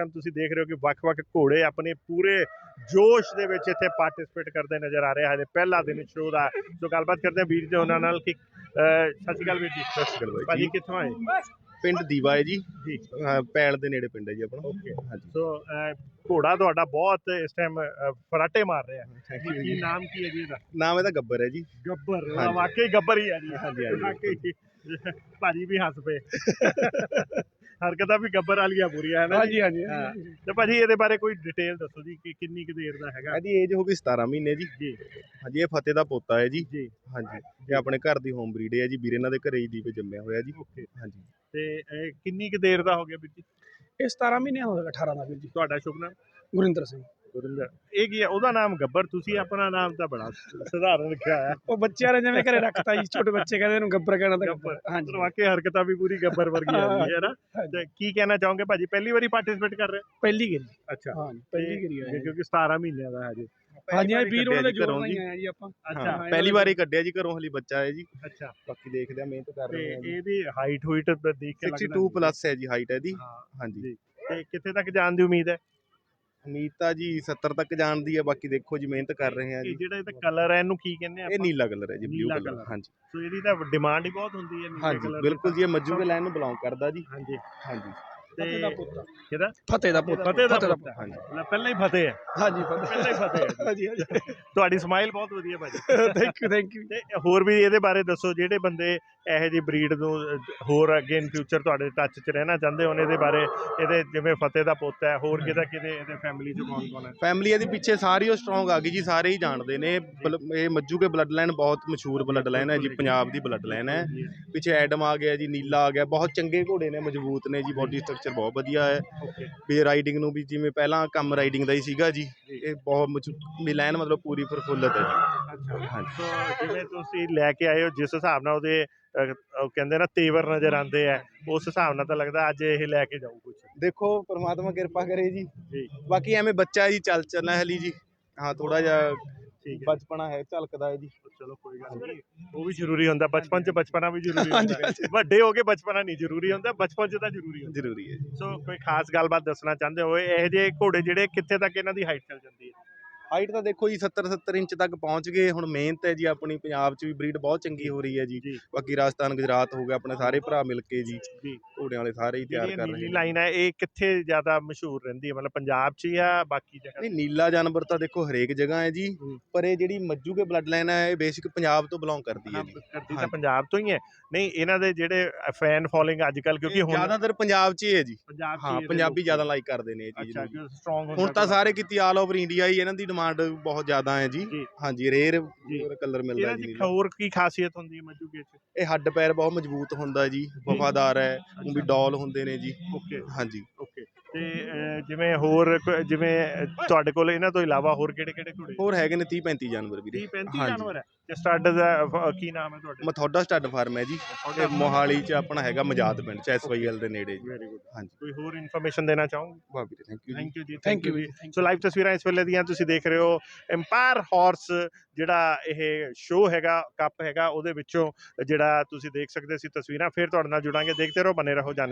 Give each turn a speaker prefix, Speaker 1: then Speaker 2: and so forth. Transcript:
Speaker 1: Time ਤੁਸੀਂ ਦੇਖ ਰਹੇ ਹੋ ਕਿ ਵੱਖ-ਵੱਖ ਘੋੜੇ ਆਪਣੇ ਪੂਰੇ ਜੋਸ਼ ਦੇ ਵਿੱਚ ਇੱਥੇ ਪਾਰਟਿਸਿਪੇਟ ਕਰਦੇ ਨਜ਼ਰ ਆ ਰਹੇ ਹਨ ਪਹਿਲਾ ਦਿਨ ਸ਼ੋਅ ਦਾ ਸੋ ਗੱਲਬਾਤ ਕਰਦੇ ਹਾਂ ਵੀਰ ਜੀ ਉਹਨਾਂ ਨਾਲ ਕਿ ਸਤਿ ਸ਼੍ਰੀ ਅਕਾਲ ਵੀਰ ਜੀ।
Speaker 2: ਸਤਿ ਸ਼੍ਰੀ ਅਕਾਲ
Speaker 1: ਭਾਜੀ ਕਿੱਥੋਂ ਆਏ?
Speaker 2: ਪਿੰਡ ਦੀਵਾ ਹੈ ਜੀ।
Speaker 1: ਜੀ।
Speaker 2: ਪੈਲ ਦੇ ਨੇੜੇ ਪਿੰਡ ਹੈ ਜੀ ਆਪਣਾ।
Speaker 1: ਓਕੇ
Speaker 2: ਹਾਂਜੀ।
Speaker 1: ਸੋ ਘੋੜਾ ਤੁਹਾਡਾ ਬਹੁਤ ਇਸ ਟਾਈਮ ਫਰਾਟੇ ਮਾਰ ਰਿਹਾ
Speaker 2: ਥੈਂਕ
Speaker 1: ਕੀ
Speaker 2: ਯੂ
Speaker 1: ਕੀ
Speaker 2: ਜੀ।
Speaker 1: ਨਾਮ ਕੀ ਹੈ ਜੀ ਇਹਦਾ?
Speaker 2: ਨਾਮ ਇਹਦਾ ਗੱਬਰ ਹੈ ਜੀ।
Speaker 1: ਗੱਬਰ। ਵਾਕਈ ਗੱਬਰ ਹੀ ਹੈ ਜੀ।
Speaker 2: ਹਾਂਜੀ, ਹਾਂਜੀ,
Speaker 1: ਵਾਕਈ। ਭਾਜੀ ਵੀ ਹੱਸ ਪਏ। ਹਰਕਤਾਂ ਵੀ ਗੱਬਰ ਵਾਲੀਆਂ ਪੂਰੀਆਂ ਹੈ ਨਾ ਜੀ?
Speaker 3: ਹਾਂਜੀ
Speaker 1: ਹਾਂ। ਤੇ ਭਾਜੀ ਇਹਦੇ ਬਾਰੇ ਕੋਈ ਡਿਟੇਲ ਦੱਸੋ ਜੀ ਕਿ ਕਿੰਨੀ ਕੁ ਦੇਰ ਦਾ ਹੈਗਾ?
Speaker 2: ਇਹਦੀ ਏਜ ਹੋ ਗਈ 17 ਮਹੀਨੇ ਜੀ।
Speaker 1: ਜੀ।
Speaker 2: ਹਾਂਜੀ ਇਹ ਫਤਿਹ ਦਾ ਪੋਤਾ ਹੈ ਜੀ।
Speaker 1: ਜੀ।
Speaker 2: ਹਾਂਜੀ ਇਹ ਆਪਣੇ ਘਰ ਦੀ ਹੋਮ ਬਰੀਡ ਹੈ ਜੀ। ਵੀਰੇ ਇਹਨਾਂ ਦੇ ਘਰੇ ਹੀ ਦੀਪੇ ਜੰਮਿਆ ਹੋਇਆ ਜੀ।
Speaker 1: ਓਕੇ
Speaker 2: ਹਾਂਜੀ।
Speaker 1: ਤੇ ਇਹ ਕਿੰਨੀ ਕੁ ਦੇਰ ਦਾ ਹੋ ਗਿਆ ਵੀਰ ਜੀ?
Speaker 3: ਇਹ 17 ਮਹੀਨੇ ਹੋ ਗਏ 18 ਦਾ ਵੀਰ ਜੀ।
Speaker 1: ਤੁਹਾਡਾ ਸ਼ੁਭ ਨਾਮ?
Speaker 3: ਗੁਰਿੰਦਰ ਸਿੰਘ।
Speaker 1: ਗੁਰਿੰਦਰ। ਇਹ ਕੀ ਹੈ? ਉਹਦਾ ਨਾਮ ਗੱਬਰ ਤੁਸੀਂ ਆਪਣਾ ਨਾਮ ਤਾਂ ਬੜਾ ਸਧਾਰਨ ਰੱਖਿਆ ਹੈ
Speaker 3: ਉਹ ਬੱਚਿਆਂ ਨੇ ਜਿਵੇਂ ਘਰੇ ਰੱਖਤਾ ਜੀ ਛੋਟੇ ਬੱਚੇ ਕਹਿੰਦੇ ਇਹਨੂੰ ਗੱਬਰ ਕਹਿਣਾ ਤਾਂ
Speaker 1: ਗੱਬਰ।
Speaker 3: ਹਾਂਜੀ।
Speaker 1: ਵਾਕਈ ਹਰਕਤਾਂ ਵੀ ਪੂਰੀ ਗੱਬਰ ਵਰਗੀ ਆਉਂਦੀ ਹੈ ਨਾ?
Speaker 3: ਹਾਂਜੀ।
Speaker 1: ਤੇ ਕੀ ਕਹਿਣਾ ਚਾਹੋਗੇ ਭਾਜੀ? ਪਹਿਲੀ ਵਾਰੀ ਪਾਰਟਿਸਿਪੇਟ ਕਰ ਰਹੇ
Speaker 3: ਪਹਿਲੀ ਗਰੀ।
Speaker 1: ਅੱਛਾ।
Speaker 3: ਹਾਂ ਪਹਿਲੀ ਗਰੀ
Speaker 1: ਤੇ
Speaker 3: ਹੋਇਆ
Speaker 1: ਕਿਉਂਕਿ 17 ਮਹੀਨਿਆਂ ਦਾ ਹੈ ਜੀ
Speaker 3: ਹਾਂਜੀ ਹਾਂ ਵੀਰ ਉਹਨਾਂ ਦੇ
Speaker 2: ਕੱਢਿਆ ਜੀ
Speaker 3: ਜੋਰ
Speaker 2: ਘਰੋਂ
Speaker 3: ਨਾਲ
Speaker 2: ਜੀ।
Speaker 3: ਹੀ ਆਇਆ ਜੀ ਆਪਾਂ।
Speaker 1: ਅੱਛਾ
Speaker 2: ਪਹਿਲੀ ਵਾਰੀ ਕੱਢਿਆ ਜੀ ਘਰੋਂ ਹਲੀ ਬੱਚਾ ਹੈ ਜੀ।
Speaker 1: ਅੱਛਾ।
Speaker 2: ਬਾਕੀ ਦੇਖਦੇ ਆ ਮਿਹਨਤ ਕਰ
Speaker 1: ਤੇ
Speaker 2: ਰਹੇ ਆ ਜੀ।
Speaker 1: ਇਹਦੀ ਹਾਈਟ ਹੋਈਟ ਦੇਖ ਕੇ ਲੱਗਦਾ
Speaker 2: 62 ਪਲੱਸ ਹੈ ਜੀ ਹਾਈਟ ਇਹਦੀ।
Speaker 1: ਹਾਂ
Speaker 2: ਹਾਂਜੀ।
Speaker 1: ਜੀ। ਤੇ ਕਿੱਥੇ ਤੱਕ ਜਾਣ ਦੀ ਉਮੀਦ ਹੈ?
Speaker 2: ਉਮੀਦ ਤਾਂ ਜੀ 70 ਤੱਕ ਜਾਣ ਦੀ ਹੈ ਬਾਕੀ ਦੇਖੋ ਜੀ ਮਿਹਨਤ ਕਰ ਰਹੇ ਆ
Speaker 1: ਇਹ
Speaker 2: ਜੀ।
Speaker 1: ਜਿਹੜਾ ਇਹਦਾ ਕਲਰ ਹੈ ਇਹਨੂੰ ਕੀ ਕਹਿੰਦੇ
Speaker 2: ਇਹ
Speaker 1: ਆਪਾਂ?
Speaker 2: ਨੀਲਾ ਕਲਰ ਹੈ ਜੀ ਬਲੂ
Speaker 1: ਨੀਲਾ
Speaker 2: ਕਲਰ
Speaker 1: colour।
Speaker 2: ਹਾਂਜੀ।
Speaker 1: ਸੋ ਇਹਦੀ ਤਾਂ ਡਿਮਾਂਡ ਹੀ ਬਹੁਤ ਹੁੰਦੀ ਹੈ ਨੀਲੇ
Speaker 2: ਹਾਂਜੀ
Speaker 1: ਦੀ
Speaker 2: ਬਿਲਕੁਲ। ਜੀ ਇਹ ਮੱਜੂ ਕੇ ਲਾਈਨ ਨੂੰ ਬਿਲੋਂਗ ਕਰਦਾ ਜੀ।
Speaker 1: ਹਾਂਜੀ।
Speaker 2: ਹਾਂਜੀ।
Speaker 3: ਫਤਿਹ ਦਾ ਪੁੱਤ
Speaker 1: ਕਿਹਦਾ?
Speaker 3: ਫਤਿਹ ਦਾ ਪੁੱਤ
Speaker 1: ਫਤਿਹ ਦਾ ਪੁੱਤ।
Speaker 2: ਹਾਂਜੀ।
Speaker 1: ਲੈ, ਪਹਿਲਾਂ ਹੀ ਫਤਿਹ ਹੈ
Speaker 3: ਹਾਂਜੀ ਫਤਿਹ।
Speaker 1: ਪਹਿਲਾਂ ਹੀ ਫਤਿਹ ਹੈ
Speaker 3: ਹਾਂਜੀ ਹਾਂਜੀ।
Speaker 1: ਤੁਹਾਡੀ ਸਮਾਈਲ ਬਹੁਤ ਵਧੀਆ ਭਾਜੀ।
Speaker 3: ਥੈਂਕ ਯੂ ਥੈਂਕ ਯੂ
Speaker 1: ਤੇ ਹੋਰ ਵੀ ਇਹਦੇ ਬਾਰੇ ਦੱਸੋ ਜਿਹੜੇ ਬੰਦੇ ਇਹੋ ਜਿਹੀ ਬਰੀਡ ਨੂੰ ਅਹ, ਹੋਰ ਅੱਗੇ ਇਨ ਫਿਊਚਰ ਤੁਹਾਡੇ ਟੱਚ 'ਚ ਰਹਿਣਾ ਚਾਹੁੰਦੇ ਹੋਣ ਇਹਦੇ ਬਾਰੇ ਇਹਦੇ ਜਿਵੇਂ ਫਤਿਹ ਦਾ ਪੁੱਤ ਹੈ ਹੋਰ ਕਿਹਦਾ ਕਿਹਦੇ ਇਹਦੇ ਫੈਮਿਲੀ 'ਚ ਕੌਣ ਕੌਣ ਹੈ
Speaker 2: ਫੈਮਿਲੀ ਇਹਦੇ ਪਿੱਛੇ ਸਾਰੀ ਉਹ ਸਟਰੋਂਗ ਆ ਗਈ ਜੀ ਸਾਰੇ ਹੀ ਜਾਣਦੇ ਨੇ। ਬਲ- ਇਹ ਮੱਜੂ ਕੇ ਬਲੱਡ ਲਾਈਨ ਬਹੁਤ ਮਸ਼ਹੂਰ ਬਲੱਡ ਲਾਈਨ ਹੈ ਜੀ ਪੰਜਾਬ ਦੀ ਬਲੱਡ ਲਾਈਨ ਹੈ ਪਿੱਛੇ ਐਡਮ ਆ ਗਿਆ ਜੀ ਨੀਲਾ ਆ ਗਿਆ ਬਹੁਤ ਚੰਗੇ ਘੋੜੇ ਨੇ ਮਜ਼ਬੂਤ ਨੇ ਜੀ ਬੋਡੀ ਸਟਰਕਚਰ ਬਹੁਤ ਵਧੀਆ ਹੈ। ਵੀ ਰਾਈਡਿੰਗ ਨੂੰ ਵੀ ਜਿਵੇਂ ਪਹਿਲਾਂ ਕੰਮ ਰਾਈਡਿੰਗ ਦਾ ਹੀ ਸੀਗਾ ਜੀ ਇਹ ਬਹੁਤ ਮਿਲਾਨ ਮਤਲਬ ਪੂਰੀ ਪ੍ਰਫੁੱਲਤ ਹੈ ਜੀ।
Speaker 1: ਸੋ ਜਿਵੇਂ ਤੁਸੀਂ ਲੈ ਕੇ ਆਏ ਹੋ ਜਿਸ ਹਿਸਾਬ ਨਾਲ ਉਹਦੇ ਅਹ, ਉਹ ਕਹਿੰਦੇ ਨਾ ਤੇਵਰ ਨਜ਼ਰ ਆਉਂਦੇ ਆ ਉਸ ਹਿਸਾਬ ਨਾਲ ਤਾਂ ਲੱਗਦਾ ਅੱਜ ਇਹ ਲੈ ਕੇ ਜਾਊ ਕੁਝ
Speaker 2: ਦੇਖੋ ਪ੍ਰਮਾਤਮਾ ਕਿਰਪਾ ਕਰੇ ਜੀ।
Speaker 1: ਜੀ।
Speaker 2: ਬਾਕੀ ਐਵੇਂ ਬੱਚਾ ਜੀ ਚੱਲ ਚੱਲਣਾ ਹਲੀ ਜੀ। ਹਾਂ ਥੋੜਾ ਜਿਹਾ
Speaker 1: ਠੀਕ ਹੈ
Speaker 2: ਬਚਪਨਾ ਹੈ ਝਲਕਦਾ ਹੈ ਜੀ।
Speaker 1: ਚਲੋ ਕੋਈ ਗੱਲ ਨਹੀਂ ਉਹ ਵੀ ਜ਼ਰੂਰੀ ਹੁੰਦਾ ਬਚਪਨ 'ਚ ਬਚਪਨਾ ਵੀ ਜ਼ਰੂਰੀ ਹੁੰਦਾ। ਵੱਡੇ ਹੋ ਕੇ ਬਚਪਨਾ ਨਹੀਂ ਜ਼ਰੂਰੀ ਹੁੰਦਾ ਬਚਪਨ 'ਚ ਤਾਂ ਜ਼ਰੂਰੀ ਹੁੰਦਾ।
Speaker 2: ਜ਼ਰੂਰੀ ਹੈ
Speaker 1: ਸੋ ਕੋਈ ਖਾਸ ਗੱਲਬਾਤ ਦੱਸਣਾ ਚਾਹੁੰਦੇ ਹੋਏ ਇਹ ਜਿਹੇ ਘੋੜੇ ਜਿਹੜੇ ਕਿੱਥੇ ਤੱਕ ਇਹਨਾਂ ਦੀ ਹਾਈਟ ਚੱਲ ਜਾਂਦੀ ਹੈ?
Speaker 2: ਹਾਈਟ ਤਾਂ ਦੇਖੋ ਜੀ 70 70 ਇੰਚ ਤੱਕ ਪਹੁੰਚ ਗਏ। ਹੁਣ ਮਿਹਨਤ ਹੈ ਜੀ ਆਪਣੀ ਪੰਜਾਬ 'ਚ ਵੀ ਬਰੀਡ ਬਹੁਤ ਚੰਗੀ ਹੋ ਰਹੀ ਹੈ ਜੀ।
Speaker 1: ਜੀ।
Speaker 2: ਬਾਕੀ ਰਾਜਸਥਾਨ ਗੁਜਰਾਤ ਹੋ ਗਿਆ ਆਪਣੇ ਸਾਰੇ ਭਰਾ ਮਿਲ ਕੇ ਜੀ।
Speaker 1: ਜੀ।
Speaker 2: ਘੋੜਿਆਂ ਵਾਲੇ ਸਾਰੇ ਹੀ ਤਿਆਰ ਕਰ ਰਹੇ ਨੇ।
Speaker 1: ਲਾਈਨ ਹੈ ਇਹ ਕਿੱਥੇ ਜ਼ਿਆਦਾ ਮਸ਼ਹੂਰ ਰਹਿੰਦੀ ਹੈ? ਮਤਲਬ ਪੰਜਾਬ 'ਚ ਜਾਂ ਬਾਕੀ ਜਗ੍ਹਾ
Speaker 2: ਨਹੀਂ ਨੀਲਾ ਜਾਨਵਰ ਤਾਂ ਦੇਖੋ ਹਰੇਕ ਜਗ੍ਹਾ ਹੈ ਜੀ। ਪਰ ਇਹ ਜਿਹੜੀ ਮੱਜੂ ਕੇ ਬਲੱਡ ਲਾਈਨ ਹੈ ਇਹ ਬੇਸਿਕ ਪੰਜਾਬ ਤੋਂ ਬਿਲੋਂਗ ਕਰਦੀ ਹੈ ਜੀ।
Speaker 1: ਕਰਦੀ ਤਾਂ। ਪੰਜਾਬ ਤੋਂ ਹੀ ਹੈ। ਨਹੀਂ ਇਹਨਾਂ ਦੇ ਜਿਹੜੇ ਫੈਨ ਫੋਲੋਇੰਗ ਅੱਜ ਕੱਲ ਕਿਉਂਕਿ ਹੁਣ
Speaker 2: ਜ਼ਿਆਦਾਤਰ ਪੰਜਾਬ 'ਚ ਹੀ ਹੈ ਜੀ।
Speaker 1: ਪੰਜਾਬ 'ਚ
Speaker 2: ਹਾਂ ਪੰਜਾਬੀ ਜ਼ਿਆਦਾ ਲਾਈਕ ਕਰਦੇ ਨੇ ਇਹ ਚੀਜ਼
Speaker 1: ਅੱਛਾ ਸਟਰੋਂਗ
Speaker 2: ਹੁਣ ਤਾਂ ਸਾਰੇ ਕਿਤੇ ਆਲ ਓਵਰ ਇੰਡੀਆ ਹੀ ਇਹਨਾਂ ਦੀ ਡਿਮਾਂਡ ਬਹੁਤ ਜ਼ਿਆਦਾ ਹੈ ਜੀ।
Speaker 1: ਜੀ।
Speaker 2: ਹਾਂਜੀ ਰੇਅਰ
Speaker 1: ਜੀ।
Speaker 2: ਕਲਰ ਮਿਲਦਾ
Speaker 1: ਇਹਨਾਂ
Speaker 2: ਜੀ
Speaker 1: ਦੀ
Speaker 2: ਨੀਲਾ।
Speaker 1: ਹੋਰ ਕੀ ਖਾਸੀਅਤ ਹੁੰਦੀ ਹੈ ਮੱਜੂਗੇ 'ਚ?
Speaker 2: ਇਹ ਹੱਡ ਪੈਰ ਬਹੁਤ ਮਜ਼ਬੂਤ ਹੁੰਦਾ ਜੀ ਵਫਾਦਾਰ ਹੈ ਉਹ ਵੀ ਡੌਲ ਹੁੰਦੇ ਨੇ ਜੀ।
Speaker 1: ਓਕੇ।
Speaker 2: ਹਾਂਜੀ।
Speaker 1: ਤੇ ਅਹ, ਜਿਵੇਂ ਹੋਰ ਕੋ- ਜਿਵੇਂ ਤੁਹਾਡੇ ਕੋਲ ਇਹਨਾਂ ਤੋਂ ਇਲਾਵਾ ਹੋਰ ਕਿਹੜੇ ਕਿਹੜੇ ਘੋੜੇ?
Speaker 2: ਹੋਰ ਹੈਗੇ ਨੇ 30 35 ਜਾਨਵਰ ਵੀਰੇ।
Speaker 1: 30 35
Speaker 2: ਹਾਂਜੀ।
Speaker 1: ਜਾਨਵਰ ਹੈ? ਤੇ ਸਟੱਡ ਦਾ ਅਹ, ਕੀ ਨਾਮ ਹੈ ਤੁਹਾਡੇ?
Speaker 2: ਮਥੋਡਾ ਸਟੱਡ ਫਾਰਮ ਹੈ ਜੀ। ਤੇ ਮੋਹਾਲੀ 'ਚ ਆਪਣਾ ਹੈਗਾ ਮਜਾਤ ਪਿੰਡ ਚ ਐਸਵਾਈਐਲ ਦੇ ਨੇੜੇ ਜੀ।
Speaker 1: ਵੈਰੀ ਗੁੱਡ
Speaker 2: ਹਾਂਜੀ।
Speaker 1: ਕੋਈ ਹੋਰ ਇਨਫੋਰਮੇਸ਼ਨ ਦੇਣਾ ਚਾਹੋਗੇ?
Speaker 2: ਵਾਹ ਵੀਰੇ thank you ji.
Speaker 1: Thank you ji
Speaker 3: thank you
Speaker 1: so live ਤਸਵੀਰਾਂ ਇਸ ਵੇਲੇ ਦੀਆਂ ਤੁਸੀਂ ਦੇਖ ਰਹੇ ਹੋ ਐਮਪਾਇਰ ਹਾਰਸ ਜਿਹੜਾ ਇਹ ਸ਼ੋਅ ਹੈਗਾ ਕੱਪ ਹੈਗਾ ਉਹਦੇ ਵਿੱਚੋਂ ਜਿਹੜਾ ਤੁਸੀਂ ਦੇਖ ਸਕਦੇ ਸੀ ਤਸਵੀਰਾਂ। ਫਿਰ ਤੁਹਾਡੇ ਨਾਲ ਜੁੜਾਂਗੇ ਦੇਖਦੇ ਰਹੋ ਬਨੇ ਰਹੋ ਜਾਣੇ